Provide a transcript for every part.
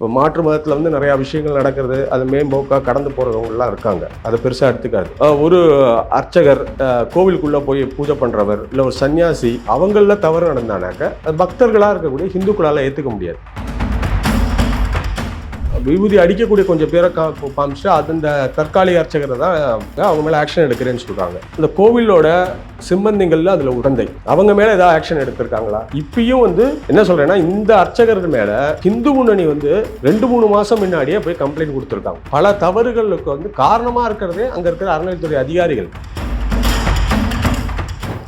இப்போ மாற்று மதத்தில் வந்து நிறையா விஷயங்கள் நடக்கிறது. அது மேம்போக்காக கடந்து போகிறவங்களாம் இருக்காங்க. அதை பெருசாக எடுத்துக்காது. ஒரு அர்ச்சகர் கோவிலுக்குள்ளே போய் பூஜை பண்ணுறவர் இல்லை ஒரு சன்னியாசி அவங்களில் தவறு நடந்தானாக்க அது பக்தர்களாக இருக்கக்கூடிய ஹிந்துக்களால் ஏற்றுக்க முடியாது. விபூதி அடிக்கக்கூடிய கொஞ்சம் பேரை கா காமிச்சு அது இந்த தற்காலிக அர்ச்சகரை தான் அவங்க மேலே ஆக்ஷன் எடுக்கிறேன்னு சொல்கிறாங்க இந்த கோவிலோட சிம்பந்திங்கள்ல அதில் உடந்தை அவங்க மேலே ஏதாவது ஆக்ஷன் எடுத்திருக்காங்களா? இப்பயும் வந்து என்ன சொல்கிறேன்னா இந்த அர்ச்சகர் மேலே ஹிந்து முன்னணி வந்து ரெண்டு மூணு மாதம் முன்னாடியே போய் கம்ப்ளைண்ட் கொடுத்துருக்காங்க. பல தவறுகளுக்கு வந்து காரணமாக இருக்கிறதே அங்கே இருக்கிற அறநிலைத்துறை அதிகாரிகள்.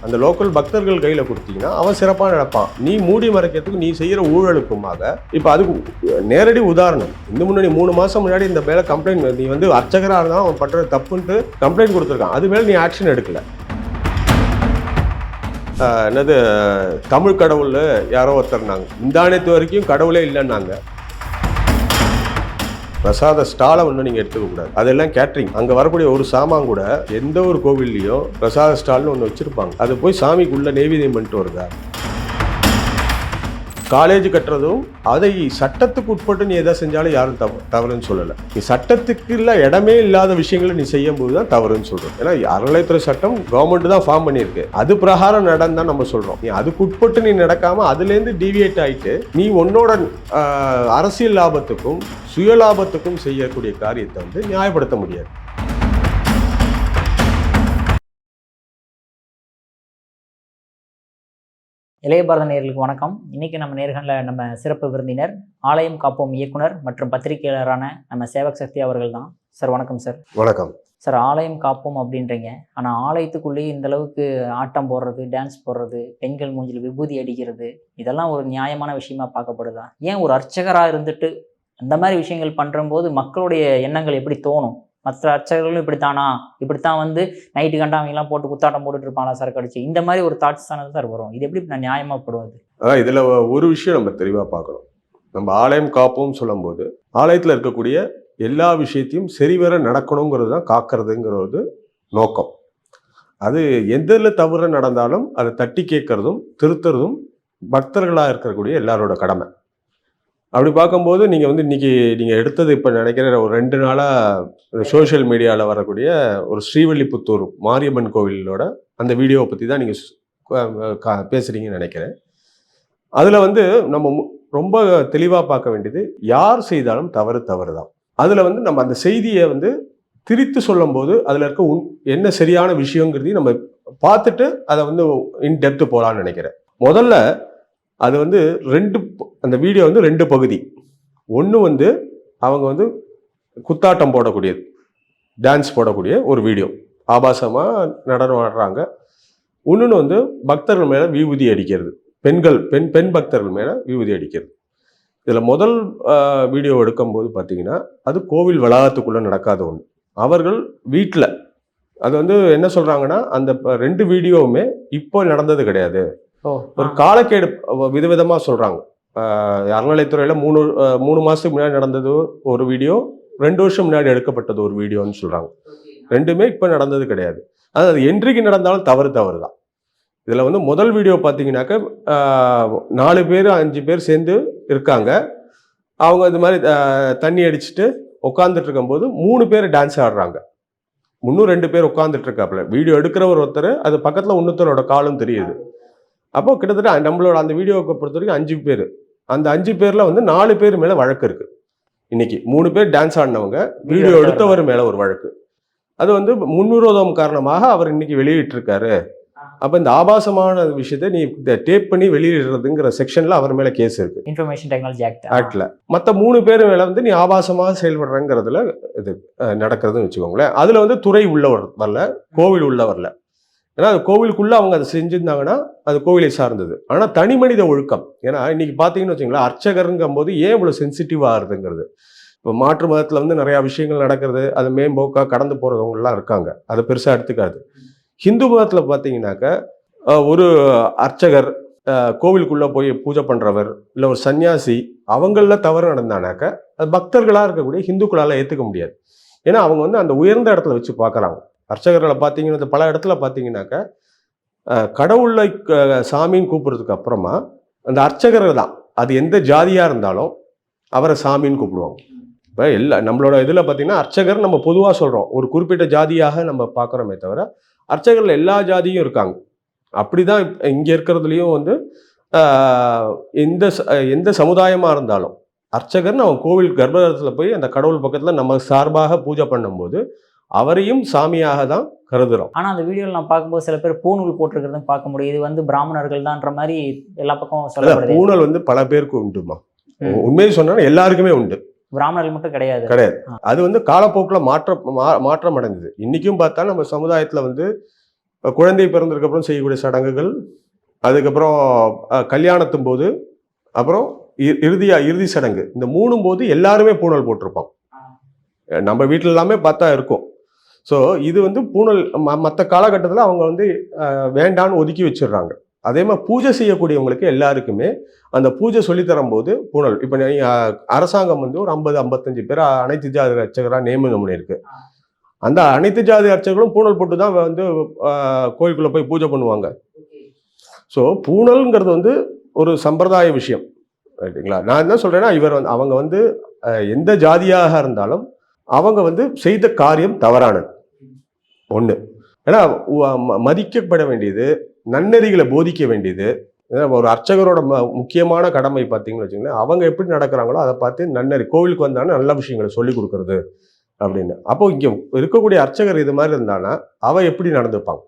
அந்த லோக்கல் பக்தர்கள் கையில் கொடுத்தீங்கன்னா அவன் சிறப்பாக நடப்பான். நீ மூடி மறைக்கிறதுக்கு நீ செய்கிற ஊழலுக்குமாக இப்போ அதுக்கு நேரடி உதாரணம். இந்த முன்னாடி மூணு மாதம் முன்னாடி இந்த மேலே கம்ப்ளைண்ட் நீ வந்து அர்ச்சகராக இருந்தால் அவன் பண்ணுற தப்புன்ட்டு கம்ப்ளைண்ட் கொடுத்துருக்கான். அது மேலே நீ ஆக்ஷன் எடுக்கல. என்னது தமிழ் கடவுள் யாரோ ஒருத்தர்னாங்க இந்த வரைக்கும் கடவுளே இல்லைன்னாங்க. பிரசாத ஸ்டாலை ஒன்றும் நீங்கள் எடுத்துக்க கூடாது. அதெல்லாம் கேட்ரிங் அங்கே வரக்கூடிய ஒரு சாமான் கூட எந்த ஒரு கோவில்லையும் பிரசாத ஸ்டால்னு ஒன்று வச்சுருப்பாங்க. அது போய் சாமிக்குள்ளே நெய்வேதியம் பண்ணிட்டு வருதா? காலேஜ் கட்டுறதும் அதை சட்டத்துக்கு உட்பட்டு நீ எதை செஞ்சாலும் யாரும் தவ தவறுன்னு சொல்லலை. நீ சட்டத்துக்கு இல்லை இடமே இல்லாத விஷயங்களை நீ செய்யும் போது தான் தவறுன்னு சொல்கிறோம் ஏன்னா அறநிலைத்துறை சட்டம் கவர்மெண்ட் தான் ஃபார்ம் பண்ணியிருக்கு. அது பிரகாரம் நடந்தான் நம்ம சொல்கிறோம் நீ அதுக்கு உட்பட்டு நீ நடக்காமல் அதுலேருந்து டிவியேட் ஆகிட்டு நீ உன்னோட அரசியல் லாபத்துக்கும் சுய லாபத்துக்கும் செய்யக்கூடிய காரியத்தை வந்து நியாயப்படுத்த முடியாது. இளைய பாரத நேயர்களுக்கு வணக்கம். இன்னைக்கு நம்ம நேர்களில் நம்ம சிறப்பு விருந்தினர் ஆலயம் காப்போம் இயக்குனர் மற்றும் பத்திரிகையாளரான நம்ம சேவக் சக்தி அவர்கள் தான் சார் வணக்கம் சார். வணக்கம். சார் ஆலயம் காப்போம் அப்படின்றீங்க. ஆனால் ஆலயத்துக்குள்ளேயே இந்த அளவுக்கு ஆட்டம் போடுறது டான்ஸ் போடுறது பெண்கள் மூஞ்சில் விபூதி அடிக்கிறது இதெல்லாம் ஒரு நியாயமான விஷயமா பார்க்கப்படுதா? ஏன் ஒரு அர்ச்சகராக இருந்துட்டு அந்த மாதிரி விஷயங்கள் பண்ணும்போது மக்களுடைய எண்ணங்கள் எப்படி தோணும்? மற்ற அர்ச்சகர்களும் இப்படித்தானா? இப்படித்தான் வந்து நைட்டு கண்டா அவங்கலாம் போட்டு குத்தாட்டம் போட்டுட்டு இருப்பாங்களா சார் கடிச்சு இந்த மாதிரி ஒரு தாட்ஸ் தானே சார் வரும். இது எப்படி நான் நியாயமா படுவது? அதான் இதில் ஒரு விஷயம் நம்ம தெளிவாக பார்க்கணும். நம்ம ஆலயம் காப்போம்னு சொல்லும்போது ஆலயத்தில் இருக்கக்கூடிய எல்லா விஷயத்தையும் சரிவர நடக்கணுங்கிறது தான் காக்கிறதுங்கிறது நோக்கம். அது எதில் தவறு நடந்தாலும் அதை தட்டி கேட்கறதும் திருத்துறதும் பக்தர்களாக இருக்கக்கூடிய எல்லாரோட கடமை. அப்படி பார்க்கும்போது நீங்கள் வந்து இன்னைக்கு நீங்கள் எடுத்தது இப்போ நினைக்கிற ஒரு ரெண்டு நாளாக சோஷியல் மீடியாவில் வரக்கூடிய ஒரு ஸ்ரீவல்லிபுத்தூர் மாரியம்மன் கோவிலோட அந்த வீடியோவை பற்றி தான் நீங்கள் பேசுகிறீங்கன்னு நினைக்கிறேன். அதில் வந்து நம்ம மு- ரொம்ப தெளிவாக பார்க்க வேண்டியது யார் செய்தாலும் தவறு தவறு தான் அதில் வந்து நம்ம அந்த செய்தியை வந்து திரித்து சொல்லும்போது அதில் இருக்க உன் என்ன சரியான விஷயங்கிறதையும் நம்ம பார்த்துட்டு அதை வந்து இன் டெப்த்து போகலான்னு நினைக்கிறேன். முதல்ல அது வந்து ரெண்டு அந்த வீடியோ வந்து ரெண்டு பகுதி. ஒன்று வந்து அவங்க வந்து குத்தாட்டம் போடக்கூடியது. டான்ஸ் போடக்கூடிய ஒரு வீடியோ. ஆபாசமாக நடனம் ஆடுறாங்க. இன்னொன்று வந்து பக்தர்கள் மேலே விபூதி அடிக்கிறது. பெண்கள் பெண் பெண் பக்தர்கள் மேலே விபூதி அடிக்கிறது. இதில் முதல் வீடியோ எடுக்கும்போது பார்த்தீங்கன்னா அது கோவில் வளாகத்துக்குள்ளே நடக்காத ஒன்று அவர்கள் வீட்டில் அது வந்து என்ன சொல்கிறாங்கன்னா அந்த ரெண்டு வீடியோவுமே இப்போ நடந்தது கிடையாது. ஒரு காலக்கேடு விதவிதமாக சொல்கிறாங்க அறநிலைத்துறையில் மூணு மூணு மாதத்துக்கு முன்னாடி நடந்தது ஒரு வீடியோ ரெண்டு வருஷம் முன்னாடி எடுக்கப்பட்டது ஒரு வீடியோன்னு சொல்கிறாங்க ரெண்டுமே இப்போ நடந்தது கிடையாது. அதாவது என்றைக்கு நடந்தாலும் தவறு தவறு தான். இதில் வந்து முதல் வீடியோ பார்த்தீங்கன்னாக்க நாலு பேர் அஞ்சு பேர் சேர்ந்து இருக்காங்க. அவங்க இது மாதிரி தண்ணி அடிச்சுட்டு உட்காந்துட்டு இருக்கும்போது மூணு பேர் டான்ஸ் ஆடுறாங்க. இன்னும் ரெண்டு பேர் உட்காந்துட்டு இருக்காப்புல. வீடியோ எடுக்கிறவர் ஒருத்தர் அது பக்கத்தில் இன்னொருத்தரோட காலும் தெரியுது. அப்போ கிட்டத்தட்ட நம்மளோட அந்த வீடியோவை பொறுத்த வரைக்கும் அஞ்சு பேர். அந்த அஞ்சு பேரில் வந்து நாலு பேர் மேலே வழக்கு இருக்கு. இன்னைக்கு மூணு பேர் டான்ஸ் ஆடினவங்க வீடியோ எடுத்தவர் மேலே ஒரு வழக்கு. அது வந்து முன்விரோதம் காரணமாக அவர் இன்னைக்கு வெளியிட்டிருக்காரு. அப்போ இந்த ஆபாசமான விஷயத்தை நீ டேப் பண்ணி வெளியிடுறதுங்கிற செக்ஷன்ல அவர் மேலே கேஸ் இருக்கு. இன்ஃபர்மேஷன் டெக்னாலஜி ஆக்ட் ஆக்ட்ல மற்ற மூணு பேர் மேலே வந்து நீ ஆபாசமாக செயல்படுறங்கிறதுல இது நடக்கிறதுன்னு வச்சுக்கோங்களேன். அதில் வந்து துறை உள்ள வர- வரல கோவில் உள்ள வரல. ஏன்னா அது கோவிலுக்குள்ளே அவங்க அதை செஞ்சுருந்தாங்கன்னா அது கோவிலை சார்ந்தது. ஆனால் தனி மனித ஒழுக்கம். ஏன்னா இன்னைக்கு பார்த்தீங்கன்னு வச்சுங்களேன் அர்ச்சகருங்கும் போது ஏன் இவ்வளோ சென்சிட்டிவ் ஆகுதுங்கிறது? இப்போ மாற்று மதத்தில் வந்து நிறையா விஷயங்கள் நடக்கிறது. அது மேம்போக்காக கடந்து போகிறவங்களாம் இருக்காங்க. அதை பெருசாக எடுத்துக்காது. ஹிந்து மதத்தில் பார்த்தீங்கன்னாக்கா ஒரு அர்ச்சகர் கோவிலுக்குள்ளே போய் பூஜை பண்ணுறவர் இல்லை ஒரு சன்னியாசி அவங்களில் தவறு நடந்தானாக்க அது பக்தர்களாக இருக்கக்கூடிய ஹிந்துக்களால் ஏற்றுக்க முடியாது. ஏன்னா அவங்க வந்து அந்த உயர்ந்த இடத்துல வச்சு பார்க்குறாங்க. அர்ச்சகர்களை பார்த்தீங்கன்னா பல இடத்துல பார்த்தீங்கன்னாக்க கடவுளை க- சாமின்னு கூப்பிட்றதுக்கு அப்புறமா அந்த அர்ச்சகர்கள் தான். அது எந்த ஜாதியாக இருந்தாலும் அவரை சாமின்னு கூப்பிடுவாங்க. இப்போ எல்லா நம்மளோட இதில் பார்த்தீங்கன்னா அர்ச்சகர் நம்ம பொதுவாக சொல்கிறோம் ஒரு குறிப்பிட்ட ஜாதியாக நம்ம பார்க்குறோமே தவிர அர்ச்சகரில் எல்லா ஜாதியும் இருக்காங்க. அப்படி தான் இங்கே இருக்கிறதுலையும் வந்து எந்த எந்த சமுதாயமாக இருந்தாலும் அர்ச்சகர்னு அவன் கோவில் கர்ப்பகிரகத்தில் போய் அந்த கடவுள் பக்கத்தில் நம்ம சார்பாக பூஜை பண்ணும்போது அவரையும் சாமியாக தான் கருதுகிறோம் ஆனா அந்த வீடியோல நான் பார்க்கும்போது சில பேர் பூணூல் போட்டிருக்கிறதும் பார்க்க முடியுது. இது வந்து பிராமணர்கள் தான்ற மாதிரி எல்லா பக்கமும் சொல்லப்படுது. பூணல் வந்து பல பேருக்கு உண்டுமா. உண்மையை சொன்னா எல்லாருக்குமே உண்டு. பிராமணர்கள் மட்டும் கிடையாது. கிடையாது. அது வந்து காலப்போக்கில் மாற்ற மா- மாற்றம் அடைஞ்சது. இன்னைக்கும் பார்த்தா நம்ம சமுதாயத்தில் வந்து குழந்தை பிறந்ததுக்கு அப்புறம் செய்யக்கூடிய சடங்குகள் அதுக்கப்புறம் கல்யாணத்தும் போது அப்புறம் இறுதியா இறுதி சடங்கு. இந்த மூணும் போது எல்லாருமே பூணல் போட்டிருப்போம். நம்ம வீட்டில் எல்லாமே பார்த்தா இருக்கும். ஸோ இது வந்து பூணல் மற்ற காலகட்டத்தில் அவங்க வந்து வேண்டான்னு ஒதுக்கி வச்சிடுறாங்க. அதே மாதிரி பூஜை செய்யக்கூடியவங்களுக்கு எல்லாருக்குமே அந்த பூஜை சொல்லித் தரும்போது பூணல் இப்போ அரசாங்கம் வந்து ஒரு ஐம்பது ஐம்பத்தஞ்சு பேர் அனைத்து ஜாதி அர்ச்சகராக நியமனம் பண்ணியிருக்கு அந்த அனைத்து ஜாதி அர்ச்சகர்களும் பூணல் போட்டு தான் வந்து கோயிலுக்குள்ள போய் பூஜை பண்ணுவாங்க. ஸோ பூணல்ங்கிறது வந்து ஒரு சம்பிரதாய விஷயம். ரைட்டுங்களா? நான் என்ன சொல்றேன்னா இவர் வந்து அவங்க வந்து எந்த ஜாதியாக இருந்தாலும் அவங்க வந்து செய்த காரியம் தவறானது. ஒன்று ஏன்னா மதிக்கப்பட வேண்டியது நன்னெறிகளை போதிக்க வேண்டியது. ஏன்னா ஒரு அர்ச்சகரோட ம முக்கியமான கடமை பார்த்தீங்கன்னு வச்சுங்களேன் அவங்க எப்படி நடக்கிறாங்களோ அதை பார்த்து நன்னறி கோவிலுக்கு வந்தாலும் நல்ல விஷயங்களை சொல்லி கொடுக்கறது அப்படின்னு. அப்போ இங்கே இருக்கக்கூடிய அர்ச்சகர் இது மாதிரி இருந்தானா அவன் எப்படி நடந்துப்பாங்க?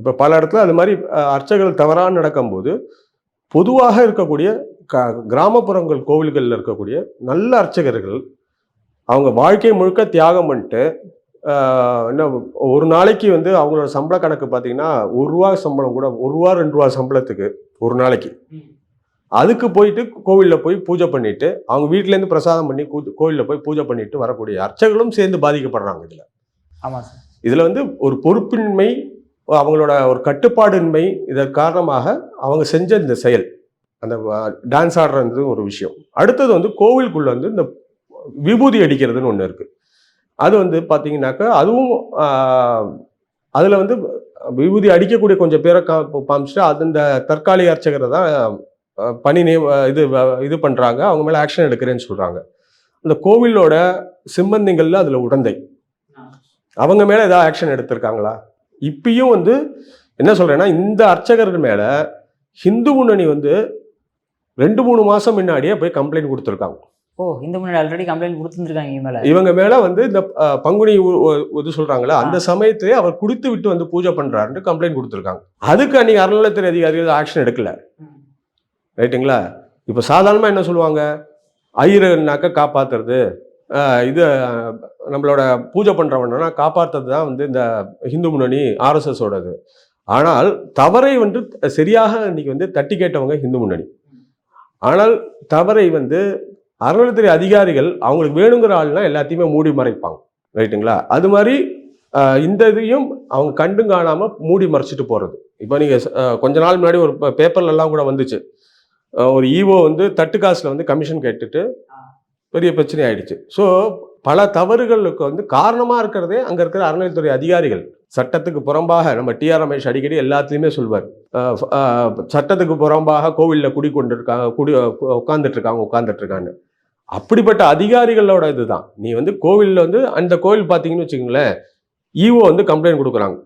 இப்போ பல இடத்துல அது மாதிரி அர்ச்சகர்கள் தவறாக நடக்கும்போது பொதுவாக இருக்கக்கூடிய க கிராமப்புறங்கள் கோவில்களில் இருக்கக்கூடிய நல்ல அர்ச்சகர்கள் அவங்க வாழ்க்கை முழுக்க தியாகம் பண்ணிட்டு என்ன ஒரு நாளைக்கு வந்து அவங்களோட சம்பள கணக்கு பார்த்தீங்கன்னா ஒரு ரூபா சம்பளம் கூட ஒரு ரூபா ரெண்டு ரூபா சம்பளத்துக்கு ஒரு நாளைக்கு. அதுக்கு போயிட்டு கோவிலில் போய் பூஜை பண்ணிட்டு அவங்க வீட்டிலேருந்து பிரசாதம் பண்ணி கோவிலில் போய் பூஜை பண்ணிட்டு வரக்கூடிய அர்ச்சகர்களும் சேர்ந்து பாதிக்கப்படுறாங்க இதில். ஆமா சார். இதில் வந்து ஒரு பொறுப்பின்மை அவங்களோட ஒரு கட்டுப்பாடின்மை இதன் காரணமாக அவங்க செஞ்ச இந்த செயல். அந்த டான்ஸ் ஆடுறது ஒரு விஷயம். அடுத்தது வந்து கோவிலுக்குள்ள வந்து இந்த விபூதி அடிக்கிறதுன்னு ஒன்று இருக்குது அது வந்து பார்த்தீங்கன்னாக்கா அதுவும் அதில் வந்து விபூதி அடிக்கக்கூடிய கொஞ்சம் பேரை கா காமிச்சிட்டு அது இந்த தற்காலிக அர்ச்சகரை தான் பணி நே இது இது பண்ணுறாங்க அவங்க மேலே ஆக்ஷன் எடுக்கிறேன்னு சொல்கிறாங்க அந்த கோவிலோட சிம்பந்திகளில் அதில் உடந்தை. அவங்க மேலே ஏதாவது ஆக்ஷன் எடுத்திருக்காங்களா? இப்பயும் வந்து என்ன சொல்கிறேன்னா இந்த அர்ச்சகர் மேலே ஹிந்து முன்னணி வந்து ரெண்டு மூணு மாதம் முன்னாடியே போய் கம்ப்ளைண்ட் கொடுத்துருக்காங்க. ஓ இந்த முன்னாடி ஆல்ரெடி கம்ப்ளைண்ட் கொடுத்துருக்காங்க இவங்க மேல. இவங்க மேல வந்து இந்த பங்குனி இது சொல்றாங்களே அந்த சமயத்திலே அவர் குடித்து விட்டு வந்து பூஜை பண்றாருன்னு கம்ப்ளைண்ட் கொடுத்துருக்காங்க. அதுக்கு அன்னைக்கு அறநிலையத்துறை அதிகாரிகள் ஆக்ஷன் எடுக்கல. ரைட்டுங்களா? இப்போ சாதாரணமாக என்ன சொல்லுவாங்க? ஐயரனாக்க காப்பாத்துறது அஹ், இது நம்மளோட பூஜை பண்றவனா காப்பாத்துறது தான் வந்து இந்த ஹிந்து முன்னணி ஆர்எஸ்எஸோடது ஆனால் தவறை வந்து சரியாக இன்னைக்கு வந்து தட்டி கேட்டவங்க ஹிந்து முன்னணி. ஆனால் தவறை வந்து அறநிலையத்துறை அதிகாரிகள் அவங்களுக்கு வேணுங்கிற ஆள்னா எல்லாத்தையுமே மூடி மறைப்பாங்க. ரைட்டுங்களா? அது மாதிரி இந்த இதையும் அவங்க கண்டும் காணாம மூடி மறைச்சிட்டு போறது. இப்போ நீங்க ஆஹ், கொஞ்ச நாள் முன்னாடி ஒரு பே- பேப்பர்ல எல்லாம் கூட வந்துச்சு. ஒரு ஈவோ வந்து தட்டு காசுல வந்து கமிஷன் கேட்டுட்டு பெரிய பிரச்சனை ஆயிடுச்சு. ஸோ பல தவறுகளுக்கு வந்து காரணமா இருக்கிறதே அங்க இருக்கிற அறநிலையத்துறை அதிகாரிகள். சட்டத்துக்கு புறம்பாக நம்ம டிஆர் ரமேஷ் அடிக்கடி எல்லாத்துலேயுமே சொல்வார். சட்டத்துக்கு புறம்பாக கோவிலில் குடி கொண்டு இருக்காங்க குடி உட்காந்துட்டு இருக்காங்க உட்காந்துட்டு இருக்காங்க அப்படிப்பட்ட அதிகாரிகளோட இதுதான். நீ வந்து கோவிலில் வந்து அந்த கோவில் பார்த்தீங்கன்னு வச்சுக்கோங்களேன் ஈஓ வந்து கம்ப்ளைண்ட் கொடுக்குறாங்க.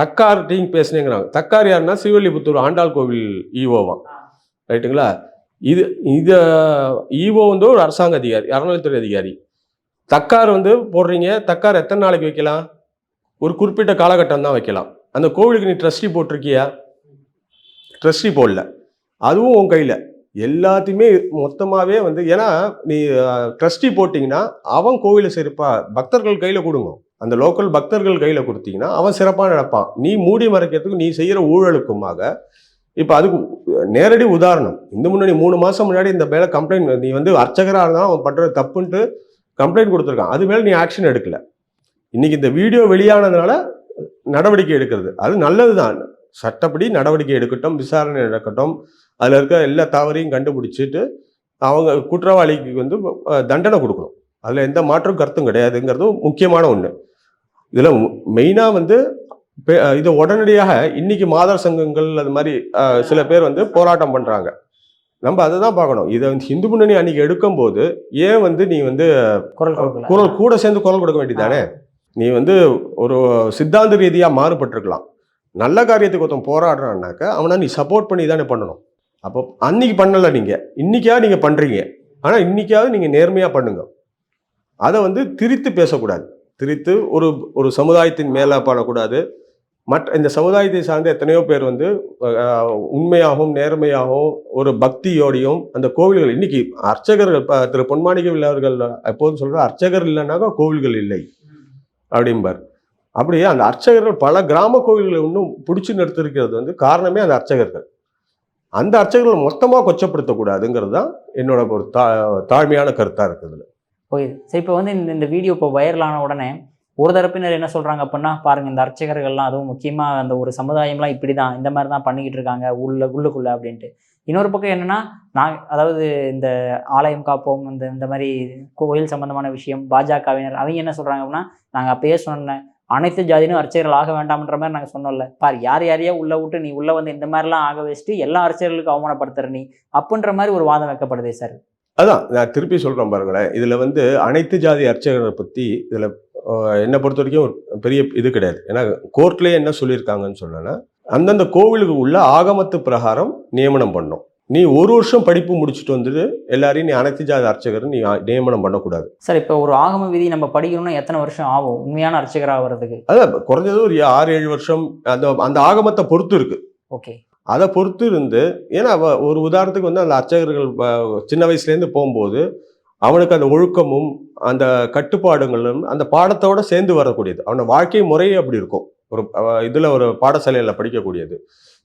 தக்கார் டீம் பேசுனேங்கிறாங்க. தக்கார் யாருன்னா சிவல்லிபுத்தூர் ஆண்டாள் கோவில் ஈஓவா ரைட்டுங்களா? இது இது ஈஓ வந்து ஒரு அரசாங்க அதிகாரி அறநிலைத்துறை அதிகாரி. தக்கார் வந்து போடுறீங்க தக்கார் எத்தனை நாளைக்கு வைக்கலாம்? ஒரு குறிப்பிட்ட காலகட்டம் தான் வைக்கலாம். அந்த கோவிலுக்கு நீ ட்ரஸ்டி போட்டிருக்கியா? ட்ரஸ்டி போடல. அதுவும் உன் கையில். எல்லாத்தையுமே மொத்தமாகவே வந்து ஏன்னா நீ ட்ரஸ்டி போட்டிங்கன்னா அவன் கோவிலை சிறப்பா பக்தர்கள் கையில் கொடுங்க. அந்த லோக்கல் பக்தர்கள் கையில் கொடுத்தீங்கன்னா அவன் சிறப்பாக நடப்பான். நீ மூடி மறைக்கிறதுக்கு நீ செய்கிற ஊழலுக்குமாக இப்போ அதுக்கு நேரடி உதாரணம். இந்த முன்னாடி மூணு மாதம் முன்னாடி இந்த மேலே கம்ப்ளைண்ட் நீ வந்து அர்ச்சகராக இருந்தாலும் அவன் பண்ணுற தப்புன்ட்டு கம்ப்ளைண்ட் கொடுத்துருக்கான். அது மேலே நீ ஆக்ஷன் எடுக்கல. இன்னைக்கு இந்த வீடியோ வெளியானதுனால நடவடிக்கை எடுக்கிறது. அது நல்லது தான் சட்டப்படி நடவடிக்கை எடுக்கட்டும் விசாரணை நடக்கட்டும். அதில் இருக்க எல்லா தவறையும் கண்டுபிடிச்சிட்டு அவங்க குற்றவாளிக்கு வந்து தண்டனை கொடுக்கணும். அதில் எந்த மாற்றும் கருத்தும் கிடையாதுங்கிறதும் முக்கியமான ஒன்று இதில் மெயினாக வந்து இது உடனடியாக இன்னைக்கு மாதர் சங்கங்கள் அது மாதிரி சில பேர் வந்து போராட்டம் பண்ணுறாங்க நம்ம அதை தான் பார்க்கணும். இதை வந்து இந்து முன்னணி அன்னைக்கு எடுக்கும்போது ஏன் வந்து நீ வந்து குரல் குரல் கூட சேர்ந்து குரல் கொடுக்க வேண்டியதானே நீ வந்து ஒரு சித்தாந்த ரீதியாக மாறுபட்டிருக்கலாம். நல்ல காரியத்துக்கு ஒருத்தன் போராடுறான்னாக்கா அவனை நீ சப்போர்ட் பண்ணி தானே பண்ணணும். அப்போ அன்னைக்கு பண்ணலை நீங்கள் இன்னைக்காவது நீங்கள் பண்ணுறீங்க ஆனால் இன்னைக்காவது நீங்கள் நேர்மையாக பண்ணுங்க. அதை வந்து திரித்து பேசக்கூடாது. திரித்து ஒரு ஒரு சமுதாயத்தின் மேலே பண்ணக்கூடாது மற்ற இந்த சமுதாயத்தை சார்ந்த எத்தனையோ பேர் வந்து உண்மையாகவும் நேர்மையாகவும் ஒரு பக்தியோடையும் அந்த கோவில்கள் இன்னைக்கு அர்ச்சகர்கள் இப்போ திரு பொன்மாணிக்கம் அவர்கள் எப்போதும் சொல்கிற அர்ச்சகர் இல்லைன்னாக்கா கோவில்கள் இல்லை. அப்படிம்பார். அப்படியே அந்த அர்ச்சகர்கள் பல கிராம கோவில்களை இன்னும் பிடிச்சி நிறுத்திருக்கிறது வந்து காரணமே அந்த அர்ச்சகர்கள். அந்த அர்ச்சகர்களை மொத்தமாக கொச்சப்படுத்தக்கூடாதுங்கிறது தான் என்னோட ஒரு தா தாழ்மையான கருத்தாக இருக்குதுல ஓகே சரி இப்போ வந்து இந்த இந்த வீடியோ இப்போ வைரலான உடனே ஒரு தரப்பினர் என்ன சொல்கிறாங்க அப்படின்னா பாருங்கள் இந்த அர்ச்சகர்கள்லாம் அதுவும் முக்கியமாக அந்த ஒரு சமுதாயம்லாம் இப்படி தான் இந்த மாதிரி தான் பண்ணிக்கிட்டு இருக்காங்க உள்ள உள்ளுக்குள்ளே அப்படின்ட்டு. இன்னொரு பக்கம் என்னன்னா நான் அதாவது இந்த ஆலயம் காப்போம் இந்த இந்த மாதிரி கோயில் சம்பந்தமான விஷயம் பாஜகவினர் அவங்க என்ன சொல்கிறாங்க அப்படின்னா நாங்கள் அப்பயே சொன்னேன் அனைத்து ஜாதியிலும் அர்ச்சகர்கள் ஆக வேண்டாம்ன்ற மாதிரி நாங்கள் சொன்னோம்ல. பார் யார் யாரையா உள்ள விட்டு நீ உள்ள வந்து இந்த மாதிரிலாம் ஆக வச்சுட்டு எல்லா அர்ச்சகர்களுக்கும் அவமானப்படுத்துற நீ அப்படின்ற மாதிரி ஒரு வாதம் வைக்கப்படுதே சார். அதான் நான் திருப்பி சொல்கிறேன் பாருங்களேன். இதில் வந்து அனைத்து ஜாதி அர்ச்சகரை பற்றி இதில் என்னை பொறுத்த வரைக்கும் ஒரு பெரிய இது கிடையாது. ஏன்னா கோர்ட்லேயே என்ன சொல்லியிருக்காங்கன்னு சொன்னேன்னா அந்தந்த கோவிலுக்கு உள்ள ஆகமத்து பிரகாரம் நியமனம் பண்ணோம் நீ ஒரு வருஷம் படிப்பு முடிச்சுட்டு வந்துட்டு எல்லாரையும் நீ அனைத்து ஜாதி அர்ச்சகர் நீ நியமனம் பண்ணக்கூடாது. சார் இப்போ ஒரு ஆகம விதி நம்ம படிக்கணும்னா எத்தனை வருஷம் ஆகும்? உண்மையான அர்ச்சகர் ஆகிறதுக்கு அதான் குறைஞ்சது ஒரு ஆறு ஏழு வருஷம் அந்த அந்த ஆகமத்தை பொறுத்து இருக்கு. ஓகே. அதை பொறுத்து இருந்து ஏன்னா ஒரு உதாரணத்துக்கு வந்து அந்த அர்ச்சகர்கள் சின்ன வயசுலேருந்து போகும்போது அவனுக்கு அந்த ஒழுக்கமும் அந்த கட்டுப்பாடுகளும் அந்த பாடத்தோட சேர்ந்து வரக்கூடியது. அவனோட வாழ்க்கை முறையே அப்படி இருக்கும். ஒரு இதுல ஒரு பாடசாலையில் படிக்கக்கூடியது.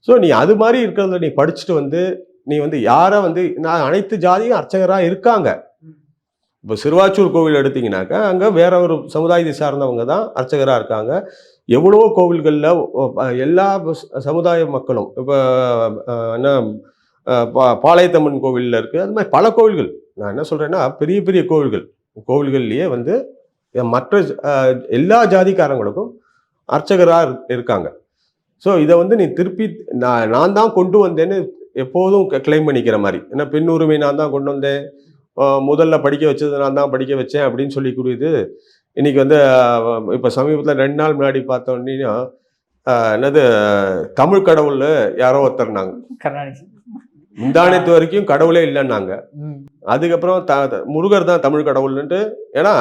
ஸோ நீ அது மாதிரி இருக்கிறத நீ படிச்சுட்டு வந்து நீ வந்து யாரை வந்து நான் அனைத்து ஜாதியும் அர்ச்சகராக இருக்காங்க. இப்போ சிறுவாச்சூர் கோவில் எடுத்தீங்கன்னாக்கா அங்கே வேற ஒரு சமுதாயத்தை சார்ந்தவங்க தான் அர்ச்சகராக இருக்காங்க. எவ்வளவோ கோவில்களில் எல்லா சமுதாய மக்களும் இப்போ என்ன பா- பாளையத்தம்மன் கோவிலில் இருக்குது அது மாதிரி பல கோவில்கள். நான் என்ன சொல்கிறேன்னா பெரிய பெரிய கோவில்கள். கோவில்கள்லேயே வந்து மற்ற எல்லா ஜாதிக்காரங்களுக்கும் அர்ச்சகராக இருக்காங்க. ஸோ இதை வந்து நீ திருப்பி நான் நான் தான் கொண்டு வந்தேன்னு எப்போதும் கிளைம் பண்ணிக்கிற மாதிரி. ஏன்னா பெண் உரிமை நான் தான் கொண்டு வந்தேன். முதல்ல படிக்க வச்சது நான் தான் படிக்க வச்சேன் அப்படின்னு சொல்லி கூடியது இன்னைக்கு வந்து இப்போ சமீபத்தில் ரெண்டு நாள் முன்னாடி பார்த்தோன்னா என்னது தமிழ் கடவுள் யாரோ ஒருத்தர்னாங்க முந்தானத்து வரைக்கும் கடவுளே இல்லைன்னாங்க. அதுக்கப்புறம் த முருகர் தான் தமிழ் கடவுள்ன்ட்டு ஏன்னா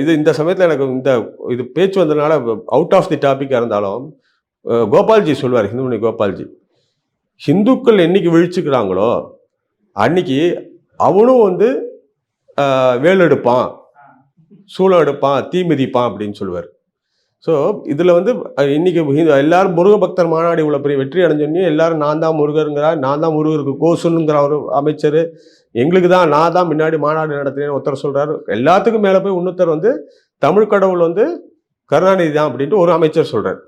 இது இந்த சமயத்தில் எனக்கு இந்த இது பேச்சு வந்ததுனால அவுட் ஆஃப் தி டாபிக்காக இருந்தாலும் கோபால்ஜி சொல்வார் ஹிந்துமணி கோபால்ஜி. ஹிந்துக்கள் என்னைக்கு விழிச்சுக்கிறாங்களோ அன்னைக்கு அவனும் வந்து அஹ், வேல் எடுப்பான் சூளம் எடுப்பான் தீ மிதிப்பான் அப்படின்னு சொல்லுவார். ஸோ இதில் வந்து இன்னைக்கு எல்லாரும் முருக பக்தர் மாநாடு இவ்வளோ பெரிய வெற்றி அடைஞ்சோடனே எல்லாரும் நான் தான் முருகருங்கிறா நான் தான் முருகருக்கு கோசுனுங்கிற ஒரு அமைச்சர். எங்களுக்கு தான் நான் தான் முன்னாடி மாநாடு நடத்தினேன்னு ஒருத்தர் சொல்கிறார் எல்லாத்துக்கும் மேலே போய் இன்னொருத்தர் வந்து தமிழ் கடவுள் வந்து கருணாநிதி தான் அப்படின்ட்டு ஒரு அமைச்சர் சொல்கிறார்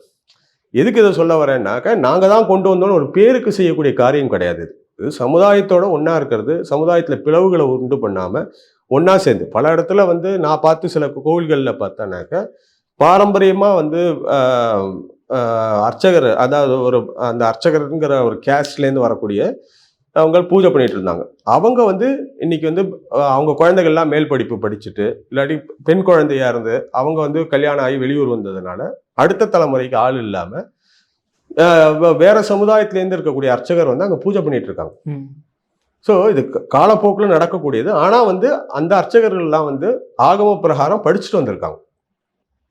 எதுக்கு இதை சொல்ல வரேன்னாக்கா நாங்கள் தான் கொண்டு வந்தோம்னு ஒரு பேருக்கு செய்யக்கூடிய காரியம் கிடையாது இது. சமுதாயத்தோட ஒன்றா இருக்கிறது சமுதாயத்தில் பிளவுகளை உண்டு பண்ணாமல் ஒன்றா சேர்ந்து பல இடத்துல வந்து நான் பார்த்து சில கோவில்களில் பார்த்தேனாக்க பாரம்பரியமாக வந்து அர்ச்சகர் அதாவது ஒரு அந்த அர்ச்சகருங்கிற ஒரு கேஸ்ட்லேருந்து வரக்கூடிய அவங்க பூஜை பண்ணிட்டு இருந்தாங்க. அவங்க வந்து இன்னைக்கு வந்து அவங்க குழந்தைகள்லாம் மேல் படிப்பு படிச்சுட்டு இல்லாட்டி பெண் குழந்தையா இருந்து அவங்க வந்து கல்யாணம் ஆகி வெளியூர் வந்ததுனால அடுத்த தலைமுறைக்கு ஆள் இல்லாம வேற சமுதாயத்திலேருந்து இருக்கக்கூடிய அர்ச்சகர் வந்து அங்கே பூஜை பண்ணிட்டு இருக்காங்க. ஸோ இது காலப்போக்கில் நடக்கக்கூடியது. ஆனால் வந்து அந்த அர்ச்சகர்கள்லாம் வந்து ஆகம பிரகாரம் படிச்சுட்டு வந்திருக்காங்க.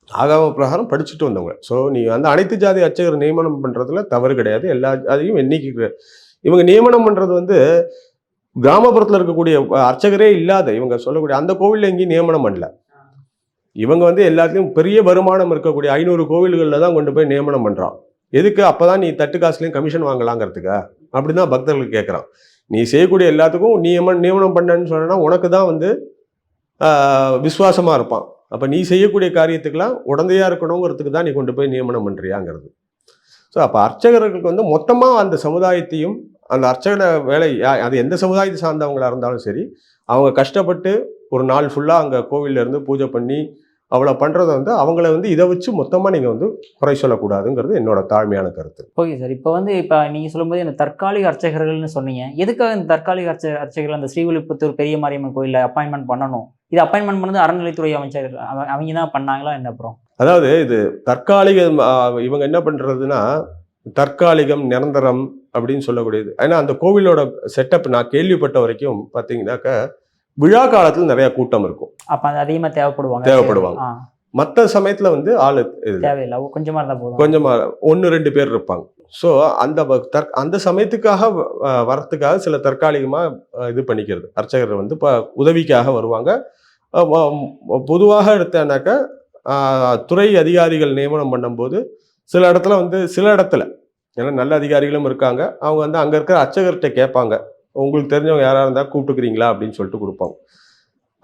ஆகம பிரகாரம் படிச்சுட்டு வந்தவங்க. ஸோ நீ வந்து அனைத்து ஜாதி அர்ச்சகர் நியமனம் பண்ணுறதுல தவறு கிடையாது. எல்லா ஜாதியும் எண்ணிக்கை இவங்க நியமனம் பண்ணுறது வந்து கிராமப்புறத்தில் இருக்கக்கூடிய அர்ச்சகரே இல்லாத இவங்க சொல்லக்கூடிய அந்த கோவிலில் எங்கேயும் நியமனம் பண்ணல. இவங்க வந்து எல்லாத்துலேயும் பெரிய வருமானம் இருக்கக்கூடிய ஐநூறு கோவில்களில் தான் கொண்டு போய் நியமனம் பண்ணுறான் எதுக்கு அப்போ தான் நீ தட்டு காசுலேயும் கமிஷன் வாங்கலாங்கிறதுக்கா? அப்படி தான் பக்தர்கள் கேட்குறான் நீ செய்யக்கூடிய எல்லாத்துக்கும் நியமனம் நியமனம் பண்ணன்னு சொன்னா உனக்கு தான் வந்து விசுவாசமாக இருப்பான். அப்போ நீ செய்யக்கூடிய காரியத்துக்கெல்லாம் உடந்தையாக இருக்கணுங்கிறதுக்கு தான் நீ கொண்டு போய் நியமனம் பண்ணுறியாங்கிறது ஸோ அப்போ அர்ச்சகர்களுக்கு வந்து மொத்தமாக அந்த சமுதாயத்தையும் அந்த அர்ச்சகன வேலை அது எந்த சமுதாயத்தை சார்ந்தவங்களா இருந்தாலும் சரி அவங்க கஷ்டப்பட்டு ஒரு நாள் ஃபுல்லாக அங்கே கோவில்ல இருந்து பூஜை பண்ணி அவ்வளோ பண்ணுறத வந்து அவங்கள வந்து இதை வச்சு மொத்தமாக நீங்கள் வந்து குறை சொல்லக்கூடாதுங்கிறது என்னோட தாழ்மையான கருத்து. ஓகே சார் இப்போ வந்து இப்போ நீங்கள் சொல்லும்போது இந்த தற்காலிக அர்ச்சகர்கள்னு சொன்னீங்க. எதுக்காக இந்த தற்காலிக அர்ச்ச அர்ச்சகர்கள் அந்த ஸ்ரீவில்லிபுத்தூர் பெரிய மாரியம்மன் கோயிலில் அப்பாயின்மெண்ட் பண்ணணும்? இது அப்பாயின்மெண்ட் பண்ணது அறநிலைத்துறை அமைச்சர் அவ- அவங்க தான் பண்ணாங்களா என்ன அப்புறம்? அதாவது இது தற்காலிகம் ஆ, இவங்க என்ன பண்ணுறதுன்னா தற்காலிகம் நிரந்தரம் அப்படின்னு சொல்லக்கூடியது. ஏன்னா அந்த கோவிலோட செட்டப் நான் கேள்விப்பட்ட வரைக்கும் பார்த்தீங்கன்னாக்க விழா காலத்தில் நிறைய கூட்டம் இருக்கும். அப்போ அது அதிகமாக தேவைப்படுவாங்க. தேவைப்படுவாங்க. மற்ற சமயத்தில் வந்து ஆள் தேவையில்லை. கொஞ்சமாக இருந்தால் போதும். கொஞ்சமா ஒன்று ரெண்டு பேர் இருப்பாங்க. ஸோ அந்த தற் அந்த சமயத்துக்காக வரத்துக்காக சில தற்காலிகமாக இது பண்ணிக்கிறது. அர்ச்சகர் வந்து இப்போ உதவிக்காக வருவாங்க. பொதுவாக எடுத்தேனாக்க அஹ், துறை அதிகாரிகள் நியமனம் பண்ணும்போது சில இடத்துல வந்து சில இடத்துல ஏன்னா நல்ல அதிகாரிகளும் இருக்காங்க. அவங்க வந்து அங்கே இருக்கிற அர்ச்சகர்கிட்ட கேட்பாங்க. உங்களுக்கு தெரிஞ்சவங்க யாராக இருந்தால் கூப்பிட்டுக்கிறீங்களா? அப்படின்னு சொல்லிட்டு கொடுப்பாங்க.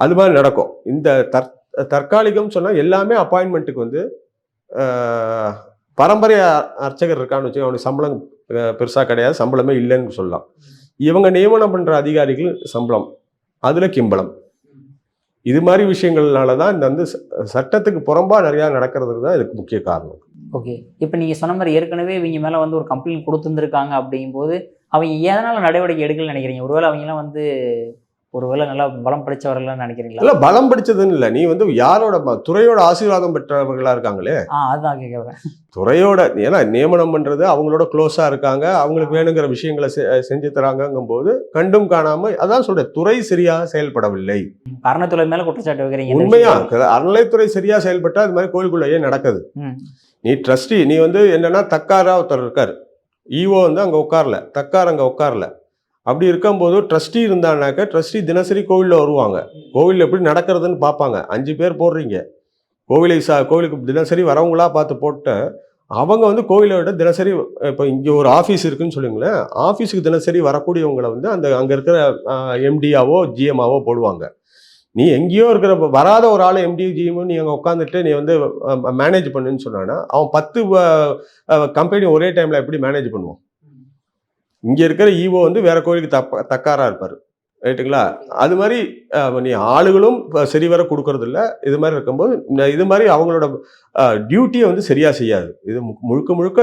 அது மாதிரி நடக்கும். இந்த தற் தற்காலிகம் சொன்னால் எல்லாமே அப்பாயின்மெண்ட்டுக்கு வந்து பரம்பரை அர்ச்சகர் இருக்கான்னு வச்சு அவனுக்கு சம்பளம் பெருசாக கிடையாது. சம்பளமே இல்லைன்னு சொல்லலாம். இவங்க நியமனம் பண்ணுற அதிகாரிகள் சம்பளம். அதில் கிம்பளம். இது மாதிரி விஷயங்கள்னால தான் இந்த வந்து சட்டத்துக்கு புறம்பாக நிறையா நடக்கிறதுக்கு தான் இதுக்கு முக்கிய காரணம். ஓகே இப்போ நீங்கள் சொன்ன மாதிரி ஏற்கனவே இவங்க மேலே வந்து ஒரு கம்ப்ளைண்ட் கொடுத்துருந்துருக்காங்க அப்படிங்கும்போது அவங்க எதனால் நடவடிக்கை எடுக்கலன்னு நினைக்கிறீங்க? ஒருவேளை அவங்கலாம் வந்து ஒருவேளை நல்லா பலம் படித்தவர்கள்லாம் நினைக்கிறீங்களா? இல்ல பலம் பிடிச்சதுன்னு இல்லை. நீ வந்து யாரோட துறையோட ஆசீர்வாதம் பெற்றவர்களா இருக்காங்களே? ஆ அதுதான் கேட்குறேன் துறையோட ஏன்னா நியமனம் பண்றது அவங்களோட க்ளோஸா இருக்காங்க. அவங்களுக்கு வேணுங்கிற விஷயங்களை செஞ்சு தராங்கங்கும் போது கண்டும் காணாம அதான் சொல்றேன் துறை சரியாக செயல்படவில்லை. அறநிலைத்துறை மேலே குற்றச்சாட்டு வைக்கிறீங்க. இந்த உண்மையா விஷயத்துல. அறநிலைத்துறை சரியா செயல்பட்டா அது மாதிரி கோயிலுக்குள்ளேயே நடக்குது. நீ ட்ரஸ்டி நீ வந்து என்னன்னா தக்காரா ஒருத்தர் இருக்காரு. ஈஓ வந்து அங்க உட்காரல தக்கார் அங்க உட்காரல. அப்படி இருக்கும்போது ட்ரஸ்டி இருந்தானாக்க ட்ரஸ்டி தினசரி கோவிலில் வருவாங்க. கோவிலில் எப்படி நடக்கிறதுன்னு பார்ப்பாங்க. அஞ்சு பேர் போடுறீங்க. கோவிலை சா கோவிலுக்கு தினசரி வரவங்களா பார்த்து போட்டு அவங்க வந்து கோவிலை விட தினசரி இப்போ இங்கே ஒரு ஆஃபீஸ் இருக்குன்னு சொல்லுங்களேன். ஆஃபீஸுக்கு தினசரி வரக்கூடியவங்களை வந்து அந்த அங்கே இருக்கிற எம்டியாவோ ஜிஎம்ஆவோ போடுவாங்க. நீ எங்கேயோ இருக்கிற வராத ஒரு ஆள் எம்டி ஜிஎம் நீ அங்கே உட்காந்துட்டு நீ வந்து மேனேஜ் பண்ணுன்னு சொன்னானா அவன் பத்து கம்பெனி ஒரே டைமில் எப்படி மேனேஜ் பண்ணுவான்? இங்கே இருக்கிற ஈவோ வந்து வேற கோயிலுக்கு தப்ப தக்காராக இருப்பார். ரைட்டுங்களா? அது மாதிரி நீ ஆளுகளும் இப்ப சரிவர கொடுக்கறது இல்லை இது மாதிரி இருக்கும்போது இந்த இது மாதிரி அவங்களோட டியூட்டியை வந்து சரியாக செய்யாது. இது மு- முழுக்க முழுக்க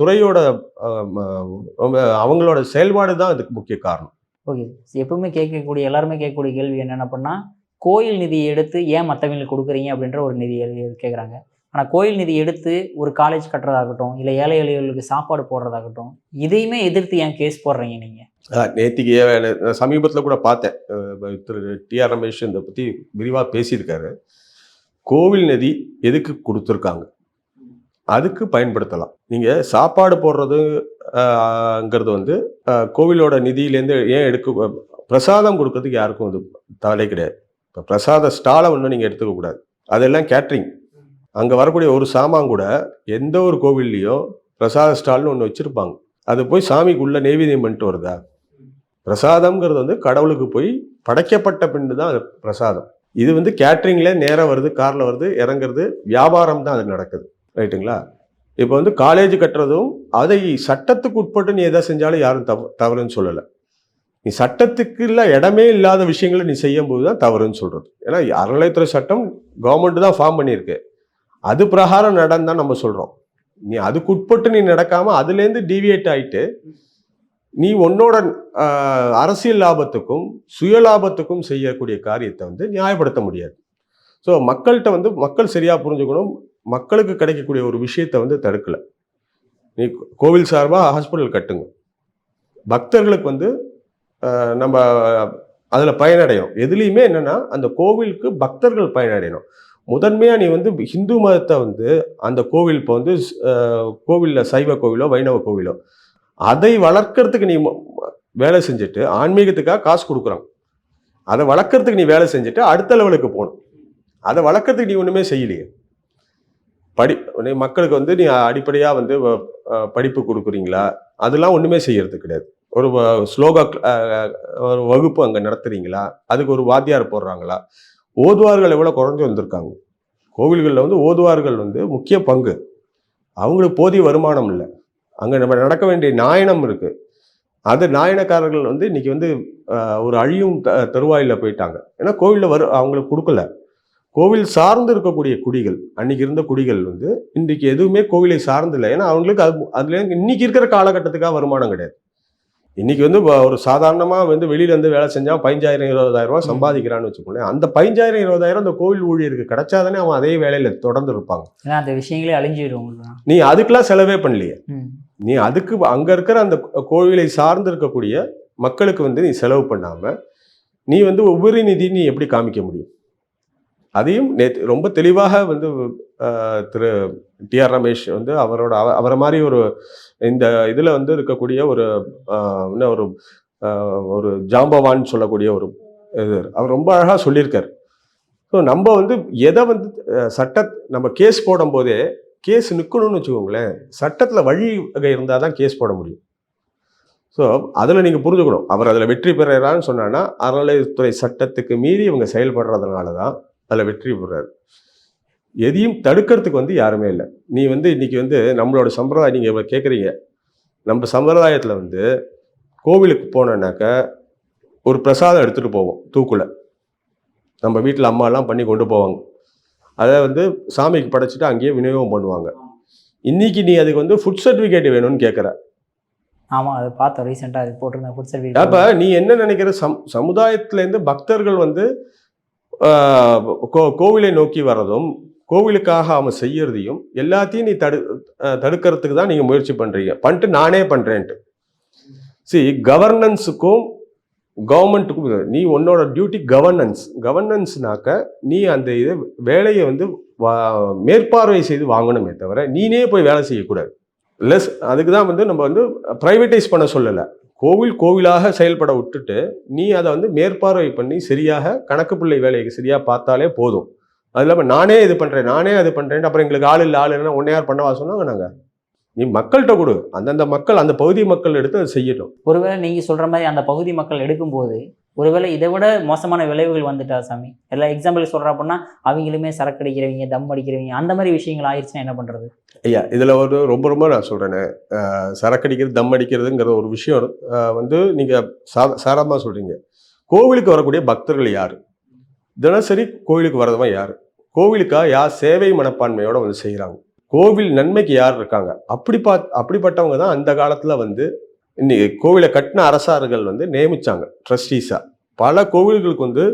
துறையோட அவங்களோட செயல்பாடு தான் இதுக்கு முக்கிய காரணம். ஓகே. எப்பவுமே கேட்கக்கூடிய எல்லாருமே கேட்கக்கூடிய கேள்வி என்னென்ன பண்ணால் கோயில் நிதியை எடுத்து ஏன் மற்றவங்களுக்கு கொடுக்குறீங்க அப்படின்ற ஒரு நிதி கேட்குறாங்க. ஆனால் கோயில் நிதி எடுத்து ஒரு காலேஜ் கட்டுறதாகட்டும் இல்லை ஏழை எளியவர்களுக்கு சாப்பாடு போடுறதாகட்டும் இதையுமே எதிர்த்து ஏன் கேஸ் போடுறீங்க நீங்கள் அஹ், நேத்திக்கு சமீபத்தில் நான் கூட பார்த்தேன். திரு டிஆர் ரமேஷ் இதை பற்றி விரிவாக பேசியிருக்காரு. கோவில் நிதி எதுக்கு கொடுத்துருக்காங்க? அதுக்கு பயன்படுத்தலாம். நீங்கள் சாப்பாடு போடுறதுங்கிறது வந்து கோவிலோட நிதியிலேருந்து ஏன் எடுக்க பிரசாதம் கொடுக்கறதுக்கு யாருக்கும் வந்து தவலை கிடையாது. இப்போ பிரசாத ஸ்டாலை ஒன்றும் நீங்கள் எடுத்துக்கக்கூடாது. அதெல்லாம் கேட்ரிங். அங்கே வரக்கூடிய ஒரு சாமான் கூட எந்த ஒரு கோவில்லையும் பிரசாத ஸ்டால்னு ஒன்று வச்சுருப்பாங்க. அது போய் சாமிக்குள்ளே நெய்வேதியம் பண்ணிட்டு வருதா? பிரசாதம்ங்கிறது வந்து கடவுளுக்கு போய் படைக்கப்பட்ட பின்னு தான் அது பிரசாதம். இது வந்து கேட்ரிங்கில் நேராக வருது காரில் வருது இறங்குறது வியாபாரம் தான் அது நடக்குது. ரைட்டுங்களா? இப்போ வந்து காலேஜ் கட்டுறதும் அதை சட்டத்துக்கு உட்பட்டு நீ எதை செஞ்சாலும் யாரும் தவ தவறுன்னு சொல்லலை. நீ சட்டத்துக்கு இல்லை இடமே இல்லாத விஷயங்களை நீ செய்யும்போது தான் தவறுன்னு சொல்கிறது ஏன்னா அறநிலையத்துறை சட்டம் கவர்மெண்ட் தான் ஃபார்ம் பண்ணியிருக்கு. அது பிரகாரம் நடந்தான் தான் நம்ம சொல்கிறோம் நீ அதுக்கு உட்பட்டு நீ நடக்காமல் அதுலேருந்து டீவியேட் ஆகிட்டு நீ உன்னோட அரசியல் லாபத்துக்கும் சுய லாபத்துக்கும் செய்யக்கூடிய காரியத்தை வந்து நியாயப்படுத்த முடியாது. ஸோ மக்கள்கிட்ட வந்து மக்கள் சரியாக புரிஞ்சுக்கணும். மக்களுக்கு கிடைக்கக்கூடிய ஒரு விஷயத்தை வந்து தடுக்கலை. நீ கோவில் சார்பாக ஹாஸ்பிட்டல் கட்டுங்க. பக்தர்களுக்கு வந்து நம்ம அதில் பயனடையும் எதுலேயுமே என்னென்னா அந்த கோவிலுக்கு பக்தர்கள் பயனடையணும். முதன்மையாக நீ வந்து ஹிந்து மதத்தை வந்து அந்த கோவில் இப்போ வந்து கோவிலில் சைவ கோவிலோ வைணவ கோவிலோ அதை வளர்க்கறதுக்கு நீ வேலை செஞ்சுட்டு ஆன்மீகத்துக்காக காசு கொடுக்குறாங்க அதை வளர்க்கறதுக்கு நீ வேலை செஞ்சுட்டு அடுத்த லெவலுக்கு போகணும். அதை வளர்க்கறதுக்கு நீ ஒன்றுமே செய்யலையே. படி நீ மக்களுக்கு வந்து நீ அடிப்படையாக வந்து படிப்பு கொடுக்குறீங்களா? அதெல்லாம் ஒன்றுமே செய்யறது கிடையாது. ஒரு ஸ்லோகா ஒரு வகுப்பு அங்கே நடத்துறீங்களா? அதுக்கு ஒரு வாத்தியார் போடுறாங்களா? ஓதுவார்கள் எவ்வளோ குறைஞ்சு வந்திருக்காங்க. கோவில்களில் வந்து ஓதுவார்கள் வந்து முக்கிய பங்கு. அவங்களுக்கு போதிய வருமானம் இல்லை. அங்கே நம்ம நடக்க வேண்டிய நாயனம் இருக்குது அது நாயனக்காரர்கள் வந்து இன்னைக்கு வந்து ஒரு அழியும் த- தருவாயில போயிட்டாங்க. ஏன்னா கோவிலில் வரு அவங்களுக்கு கொடுக்கல. கோவில் சார்ந்து இருக்கக்கூடிய குடிகள் அன்னைக்கு இருந்த குடிகள் வந்து இன்றைக்கி எதுவுமே கோவிலை சார்ந்து இல்லை. ஏன்னா அவங்களுக்கு அது அதுலேருந்து இன்றைக்கி இருக்கிற காலகட்டத்துக்காக வருமானம் கிடையாது. இன்னைக்கு வந்து ஒரு சாதாரணமா வந்து வெளியில இருந்து வேலை செஞ்சா பதினஞ்சாயிரம் இருபதாயிரம் ரூபாய் சம்பாதிக்கிறான்னு வச்சுக்கோங்களேன். அந்த பதினஞ்சாயிரம் இருபதாயிரம் அந்த கோவில் ஊழியருக்கு கிடைச்சாதானே அவன் அதே வேலையில தொடர்ந்து இருப்பாங்க. ஏன்னா அந்த விஷயங்களே அழிஞ்சிடும் நீ அதுக்கெல்லாம் செலவே பண்ணலையே. நீ அதுக்கு அங்க இருக்கிற அந்த கோவிலை சார்ந்து இருக்கக்கூடிய மக்களுக்கு வந்து நீ செலவு பண்ணாம நீ வந்து ஒவ்வொரு நிதி நீ எப்படி காமிக்க முடியும்? அதையும் நேத்து ரொம்ப தெளிவாக வந்து திரு டி ஆர் ரமேஷ் வந்து அவரோட அவ- அவரை மாதிரி ஒரு இந்த இதில் வந்து இருக்கக்கூடிய ஒரு என்ன ஒரு ஒரு ஜாம்பவான் சொல்லக்கூடிய ஒரு இது. அவர் ரொம்ப அழகாக சொல்லியிருக்கார். ஸோ நம்ம வந்து எதை வந்து சட்ட நம்ம கேஸ் போடும்போதே கேஸ் நிற்கணும்னு வச்சுக்கோங்களேன். சட்டத்தில் வழி வகை இருந்தால் தான் கேஸ் போட முடியும். ஸோ அதில் நீங்கள் புரிஞ்சுக்கணும். அவர் அதில் வெற்றி பெறுறான்னு சொன்னான்னா அறநிலையத்துறை சட்டத்துக்கு மீறி இவங்க செயல்படுறதுனால தான் அதில் வெற்றி பெறாரு. எதையும் தடுக்கிறதுக்கு வந்து யாருமே இல்லை. நீ வந்து இன்னைக்கு வந்து நம்மளோட சம்பிரதாயம் நீங்கள் இவ்வளோ கேட்குறீங்க நம்ம சம்பிரதாயத்தில் வந்து கோவிலுக்கு போனோன்னாக்க ஒரு பிரசாதம் எடுத்துகிட்டு போவோம் தூக்குல. நம்ம வீட்டில் அம்மாலாம் பண்ணி கொண்டு போவாங்க. அதை வந்து சாமிக்கு படைச்சிட்டு அங்கேயே விநியோகம் பண்ணுவாங்க. இன்னைக்கு நீ அதுக்கு வந்து ஃபுட் சர்டிஃபிகேட் வேணும்னு கேட்குற ஆமா அது பார்த்தோம் ரீசெண்டாக அது போட்டிருந்தேன் ஃபுட் அப்ப சர்வீஸ் நீ என்ன நினைக்கிற? சம் சமுதாயத்திலேருந்து பக்தர்கள் வந்து கோ- கோவிலை நோக்கி வர்றதும் கோவிலுக்காக அவன் செய்யறதையும் எல்லாத்தையும் நீ தடு தடுக்கிறதுக்கு தான் நீங்கள் முயற்சி பண்ணுறீங்க பண்ணிட்டு நானே பண்ணுறேன்ட்டு சி கவர்னன்ஸுக்கும் கவர்மெண்ட்டுக்கும் நீ உன்னோட டியூட்டி கவர்னன்ஸ் கவர்னன்ஸ்னாக்க நீ அந்த இது வேலையை வந்து வா- மேற்பார்வை செய்து வாங்கணுமே தவிர நீனே போய் வேலை செய்யக்கூடாது. லெஸ் அதுக்கு தான் வந்து நம்ம வந்து ப்ரைவேட்டைஸ் பண்ண சொல்லலை. கோவில் கோவிலாக செயல்பட விட்டுட்டு நீ அதை வந்து மேற்பார்வை பண்ணி சரியாக கணக்கு பிள்ளை வேலையை சரியாக பார்த்தாலே போதும். அது இல்லாமல் நானே இது பண்ணுறேன் நானே அது பண்ணுறேன் அப்புறம் எங்களுக்கு ஆள் இல்லை ஆள் இல்லைன்னா ஒன்னே யார் பண்ணவா சொன்னாங்க நாங்கள் நீ மக்கள்கிட்ட கொடு. அந்தந்த மக்கள் அந்த பகுதி மக்கள் எடுத்து அதை செய்யட்டும். ஒருவேளை நீங்க சொல்ற மாதிரி அந்த பகுதி மக்கள் எடுக்கும்போது ஒருவேளை இதை விட மோசமான விளைவுகள் வந்துட்டா சாமி? எல்லா எக்ஸாம்பிள் சொல்ற அப்படின்னா அவங்களுமே சரக்கு அடிக்கிறவங்க தம் அடிக்கிறவங்க அந்த மாதிரி விஷயங்கள் ஆயிடுச்சுன்னா என்ன பண்றது? ஐயா இதில் ஒரு ரொம்ப ரொம்ப நான் சொல்கிறேனே சரக்கு அடிக்கிறது தம் அடிக்கிறதுங்கிற ஒரு விஷயம். வந்து நீங்கள் சா சாரமாக சொல்கிறீங்க கோவிலுக்கு வரக்கூடிய பக்தர்கள் யார்? தினசரி கோவிலுக்கு வரதவன் யார்? கோவிலுக்காக யார் சேவை மனப்பான்மையோட வந்து செய்கிறாங்க கோவில் நன்மைக்கு யார் இருக்காங்க? அப்படி பா அப்படிப்பட்டவங்க தான் அந்த காலத்தில் வந்து இன்னைக்கு கோவிலை கட்டின அரசார்கள் வந்து நியமித்தாங்க ட்ரஸ்டீஸாக பல கோவில்களுக்கு வந்து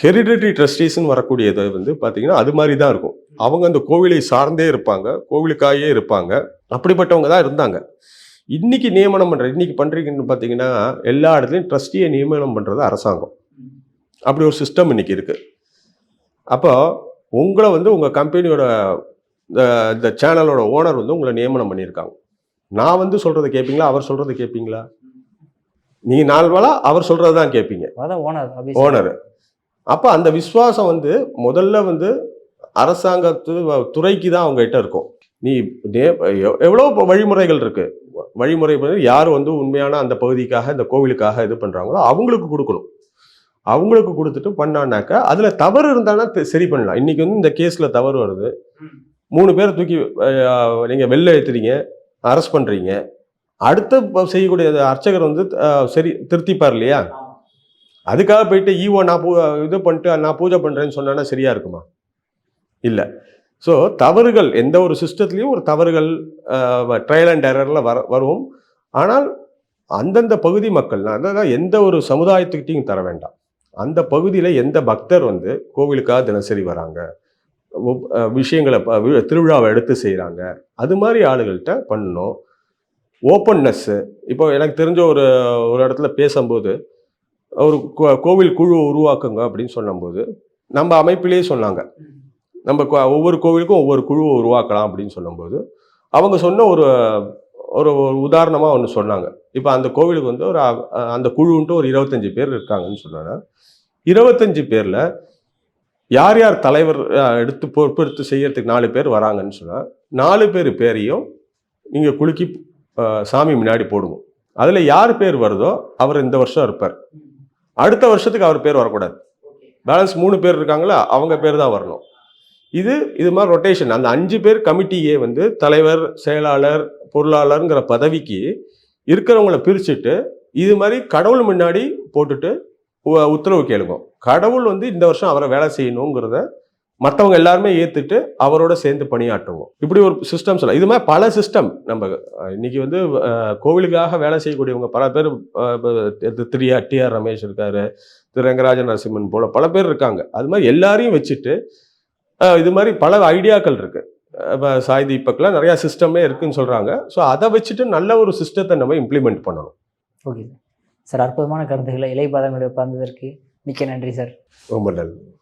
ஹெரிடரி ட்ரஸ்டீஸ்னு வரக்கூடியது வந்து பார்த்தீங்கன்னா அது மாதிரி தான் இருக்கும். அவங்க அந்த கோவிலை சார்ந்தே இருப்பாங்க கோவிலுக்காகவே இருப்பாங்க. அப்படிப்பட்டவங்க தான் இருந்தாங்க. இன்னைக்கு நியமனம் பண்ணுற இன்னைக்கு பண்ணுறீங்கன்னு பார்த்தீங்கன்னா எல்லா இடத்துலையும் ட்ரஸ்டியை நியமனம் பண்ணுறது அரசாங்கம். அப்படி ஒரு சிஸ்டம் இன்னைக்கு இருக்குது அப்போ உங்களை வந்து உங்க கம்பெனியோட இந்த- சேனலோட ஓனர் வந்து உங்களை நியமனம் பண்ணியிருக்காங்க. நான் வந்து சொல்றதை கேட்பீங்களா அவர் சொல்றதை கேட்பீங்களா நீங்க நாலு வேளா அவர் சொல்றது தான் கேட்பீங்க ஓனர் ஓனர். அப்போ அந்த விசுவாசம் வந்து முதல்ல வந்து அரசாங்கத்து வ- துறைக்கு தான் அவங்க கிட்ட இருக்கும். நீ நே- எவ்- எவ்வளோ வழிமுறைகள் இருக்கு. வ- வழிமுறை யார் வந்து உண்மையான அந்த பகுதிக்காக இந்த கோவிலுக்காக இது பண்றாங்களோ அவங்களுக்கு கொடுக்கணும். அவங்களுக்கு கொடுத்துட்டு பண்ணானாக்கா அதுல தவறு இருந்தானா சரி பண்ணலாம். இன்னைக்கு வந்து இந்த கேஸ்ல தவறு வருது. மூணு பேரை தூக்கி அஹ், நீங்க வெளில ஏத்துறீங்க அரெஸ்ட் பண்றீங்க. அடுத்த செய்யக்கூடிய அர்ச்சகர் வந்து சரி திருத்திப்பார் இல்லையா? அதுக்காக போயிட்டு ஈவோ நான் பூ இது பண்ணிட்டு நான் பூஜை பண்ணுறேன்னு சொன்னானா சரியா இருக்குமா? இல்லை. ஸோ தவறுகள் எந்த ஒரு சிஸ்டத்துலேயும் ஒரு தவறுகள் ட்ரையல் அண்ட் எரரில் வர வரும். ஆனால் அந்தந்த பகுதி மக்கள் அதான் எந்த ஒரு சமுதாயத்துக்கிட்டையும் தர வேண்டாம். அந்த பகுதியில் எந்த பக்தர் வந்து கோவிலுக்காக தினசரி வராங்க? விஷயங்களை ப- வி- திருவிழாவை எடுத்து செய்கிறாங்க அது மாதிரி ஆளுகள்கிட்ட பண்ணணும். ஓப்பன்னஸ்ஸு இப்போ எனக்கு தெரிஞ்ச ஒரு ஒரு இடத்துல பேசும்போது ஒரு கோ- கோவில் குழு உருவாக்குங்க அப்படின்னு சொன்னபோது நம்ம அமைப்பிலேயே சொன்னாங்க. நம்ம ஒவ்வொரு கோவிலுக்கும் ஒவ்வொரு குழுவை உருவாக்கலாம் அப்படின்னு சொல்லும்போது அவங்க சொன்ன ஒரு ஒரு ஒரு உதாரணமாக ஒன்று சொன்னாங்க. இப்போ அந்த கோவிலுக்கு வந்து ஒரு அ- அந்த குழுன்ட்டு ஒரு இருபத்தஞ்சு பேர் இருக்காங்கன்னு சொன்னாங்க. இருபத்தஞ்சி பேரில் யார் யார் தலைவர் எடுத்து பொறுப்பெடுத்து செய்யறதுக்கு நாலு பேர் வராங்கன்னு சொன்னால் நாலு பேர் பேரையும் நீங்கள் குலுக்கி சாமி முன்னாடி போடுவோம். அதில் யார் பேர் வருதோ அவர் இந்த வருஷம் இருப்பார். அடுத்த வருஷத்துக்கு அவர் பேர் வரக்கூடாது. பேலன்ஸ் மூணு பேர் இருக்காங்களா அவங்க பேர் தான் வரணும். இது இது மாதிரி ரொட்டேஷன். அந்த அஞ்சு பேர் கமிட்டியே வந்து தலைவர் செயலாளர் பொருளாளருங்கிற பதவிக்கு இருக்கிறவங்கள பிரிச்சுட்டு இது மாதிரி கடவுள் முன்னாடி போட்டுட்டு உத்தரவு கேளுங்க. கடவுள் வந்து இந்த வருஷம் அவரை வேலை செய்யணுங்கிறத மற்றவங்க எல்லாருமே ஏற்றுட்டு அவரோட சேர்ந்து பணியாற்றுவோம். இப்படி ஒரு சிஸ்டம் சொல்ல இது மாதிரி பல சிஸ்டம் நம்ம இன்னைக்கு வந்து கோவிலுக்காக வேலை செய்யக்கூடியவங்க பல பேர் அஹ், திரு டிஆர் ரமேஷ் இருக்காரு திரு ரங்கராஜ நரசிம்மன் போல பல பேர் இருக்காங்க. அது மாதிரி எல்லாரையும் வச்சுட்டு இது மாதிரி பல ஐடியாக்கள் இருக்குது இப்ப சாய் தீபக்லாம் நிறைய சிஸ்டமே இருக்குன்னு சொல்றாங்க. ஸோ அதை வச்சுட்டு நல்ல ஒரு சிஸ்டத்தை நம்ம இம்ப்ளிமெண்ட் பண்ணணும். Okay sir. சார் அற்புதமான கருத்துக்களை இலைப்பாதங்களுடைய பறந்ததற்கு மிக்க நன்றி சார். ரொம்ப நல்லது